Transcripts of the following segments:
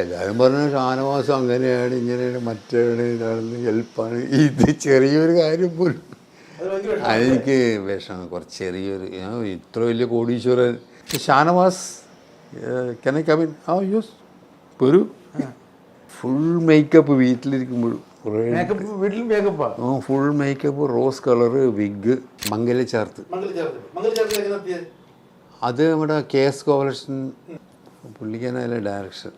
എല്ലാവരും പറഞ്ഞു ഷാനവാസം അങ്ങനെയാണ് ഇങ്ങനെയാണ് മറ്റാണ് ഇതാണ് ഹെൽപ്പാണ് ഇത് ചെറിയൊരു കാര്യം പോലും. അതെനിക്ക് വിഷമം. കുറച്ച് ചെറിയൊരു ഇത്ര വലിയ കോടീശ്വരൻ. ഷാനവാസ് കെന കമിൻ ആ യൂസ് ഒരു full makeup വീട്ടിലിരിക്കുമ്പോഴും. Full makeup rose colour wig മംഗല ചേർത്ത്. അത് നമ്മുടെ കെ എസ് ഗോപാലകൃഷ്ണൻ പുള്ളിക്കാനായാലും ഡയറക്ഷൻ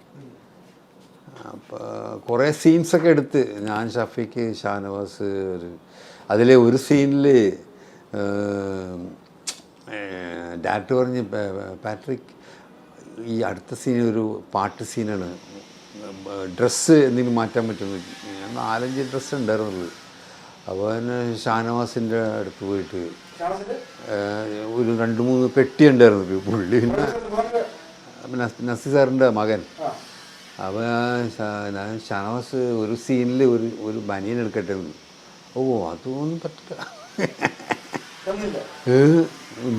കുറേ സീൻസൊക്കെ എടുത്ത്. ഞാൻ ഷഫീക്ക് ഷാനവാസ് ഒരു അതിലെ ഒരു സീനിൽ ഡയറക്ടർ പറഞ്ഞ് പാട്രിക് ഈ അടുത്ത സീൻ ഒരു പാട്ട് സീനാണ് ഡ്രസ്സ് എന്തെങ്കിലും മാറ്റാൻ. ഞാൻ നാലഞ്ച് ഡ്രസ്സ് ഉണ്ടായിരുന്നുള്ളൂ. അപ്പോൾ തന്നെ ഷാനവാസിന്റെ അടുത്ത് പോയിട്ട് ഒരു രണ്ട് മൂന്ന് പെട്ടി ഉണ്ടായിരുന്നു. പുള്ളി പിന്നെ നസി സാറിന്റെ മകൻ. അപ്പോൾ ഞാൻ ഷാനവാസ് ഒരു സീനിൽ ഒരു ഒരു ബനിയൻ എടുക്കട്ടെ ഓ അതൊന്നും പറ്റില്ല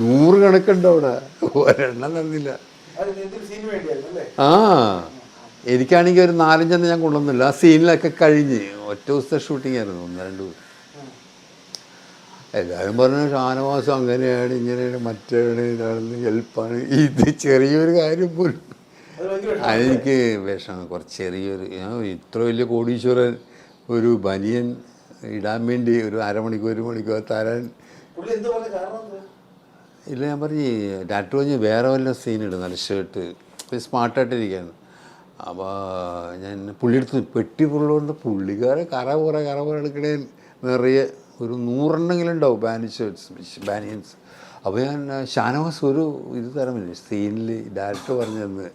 നൂറ് കണക്കുണ്ട് അവിടെ. ഒരെണ്ണം തന്നില്ല. ആ എനിക്കാണെങ്കിൽ ഒരു നാലഞ്ചെണ്ണം ഞാൻ കൊണ്ടുവന്നില്ല. ആ സീനിലൊക്കെ കഴിഞ്ഞ് ഒറ്റ ദിവസത്തെ ഷൂട്ടിംഗ് ആയിരുന്നു ഒന്ന് രണ്ട് ദിവസം. എല്ലാവരും പറഞ്ഞു ഷാനവാസം അങ്ങനെയാണ് ഇങ്ങനെയാണ് മറ്റേ ഇതാണ് ഹെൽപ്പാണ്. ഇത് ചെറിയൊരു കാര്യം പോലും. അതെനിക്ക് വിഷമം. കുറച്ച് ചെറിയൊരു ഇത്ര വലിയ കോടീശ്വരൻ ഒരു ബനിയൻ ഇടാൻ വേണ്ടി ഒരു അരമണിക്കൂർ ഒരു മണിക്കൂർ തരാൻ. ഇല്ല ഞാൻ പറഞ്ഞു ഡാക്ടർ കഴിഞ്ഞ് വേറെ വല്ല സീൻ ഇടും നല്ല ഷർട്ട് സ്മാർട്ടായിട്ടിരിക്കുകയാണ് അപ്പോൾ ഞാൻ പുള്ളിയെടുത്ത് പെട്ടി പുള്ളുകൊണ്ട് പുള്ളിക്കാരെ കറ കുറേ കറ കുറേ എടുക്കണേ നിറയെ ഒരു നൂറെണ്ണെങ്കിലും ഉണ്ടാവും ബാനി ഷർട്ട്സ് ബാനിയൻസ് അപ്പോൾ ഞാൻ ഷാനവാസ് ഒരു ഇത് തരമില്ല സീനിൽ ഡയറക്ടർ പറഞ്ഞു തന്ന്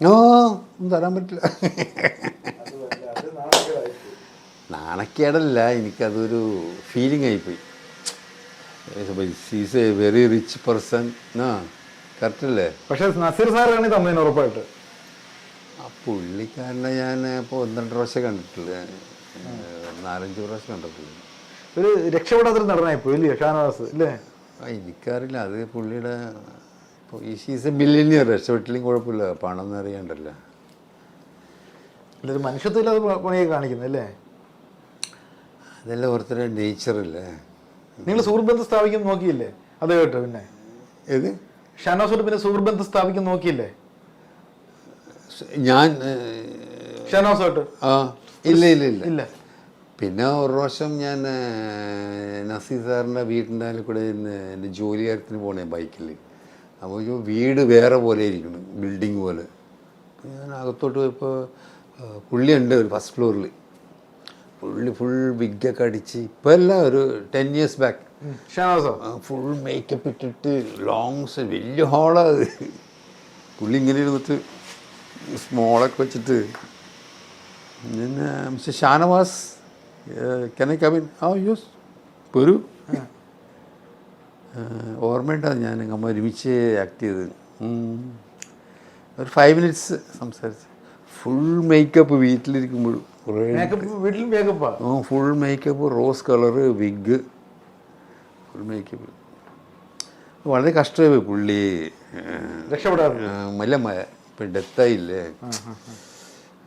ഓ ഒന്നും തരാൻ പറ്റില്ല. നാണക്കേടല്ല എനിക്കതൊരു ഫീലിംഗ് ആയിപ്പോയി. Is a very rich person ആ കറക്റ്റല്ലേ പക്ഷേ നസീർ സാറാണ് തന്നതിന് ഉറപ്പായിട്ട്. ആ പുള്ളിക്കാരനെ ഞാൻ ഇപ്പോൾ ഒന്ന് രണ്ട് പ്രാവശ്യം കണ്ടിട്ടില്ല. നാലഞ്ച് പ്രാവശ്യം കണ്ടിട്ടില്ല ഒരു രക്ഷപ്പെടാത്തൊരു നടനായി പോയി ഇല്ലേ ഷാനവാസ് ഇല്ലേ ആ എനിക്കറിയില്ല. അത് പുള്ളിയുടെ ഇപ്പോൾ ഈ ഷീസ് എ ബില്ലിനിയർ രക്ഷപ്പെട്ടില്ലെങ്കിൽ കുഴപ്പമില്ല പണം എന്ന് അറിയണ്ടല്ലോ. അല്ല, ഒരു മനുഷ്യത്വം ഇല്ലാതെ പ- പണിയൊക്കെ കാണിക്കുന്നത് അല്ലേ? അതെല്ലാം ഓരോരുത്തരുടെ നേച്ചറല്ലേ നിങ്ങൾ സുഹൃബന്ധം സ്ഥാപിക്കാൻ നോക്കിയില്ലേ? അത് കേട്ടോ പിന്നെ. ഏത്? ഷാനോസോട്ട് പിന്നെ സുഹൃബന്ധം സ്ഥാപിക്കാൻ നോക്കിയില്ലേ? ഞാൻ ഷാനോസോട്ട് ആ ഇല്ല ഇല്ല ഇല്ല. ഇല്ല. പിന്നെ ഒരു പ്രാവശ്യം ഞാൻ നസീർ സാറിന്റെ വീട്ടിന്റെ കൂടെ എന്റെ ജോലി കാര്യത്തിന് പോണേ ബൈക്കിൽ അപ്പോൾ വീട് വേറെ പോലെ ഇരിക്കുന്നു ബിൽഡിങ് പോലെ. ഞാൻ അകത്തോട്ട് പോയപ്പോൾ പുള്ളിയുണ്ട് ഒരു ഫസ്റ്റ് ഫ്ലോറിൽ പുള്ളി ഫുൾ ബിഗൊക്കെ അടിച്ച് ഇപ്പം അല്ല ഒരു ടെൻ ഇയേഴ്സ് ബാക്ക് ഷാനവാസോ ഫുൾ മേക്കപ്പ് ഇട്ടിട്ട് ലോങ്സ് വലിയ ഹോളാണ് പുള്ളി ഇങ്ങനെ ഇരുന്നിട്ട് സ്മോളൊക്കെ വെച്ചിട്ട് പിന്നെ മിസ്റ്റർ ഷാനവാസ് കെന കവിൻ ആ യൂസ് ഒരു ഓർമ്മയുണ്ടാവും ഞാൻ അമ്മ ഒരുമിച്ച് ആക്ട് ചെയ്ത്. ഒരു ഫൈവ് മിനിറ്റ്സ് സംസാരിച്ച്. ഫുൾ മേക്കപ്പ് വീട്ടിലിരിക്കുമ്പോഴും. കുറേ വീട്ടിൽ full makeup rose colour wig full makeup വളരെ കഷ്ടമായി പുള്ളി. രക്ഷപ്പെടാറ് മല്ല ഇപ്പം ഡെത്തായില്ലേ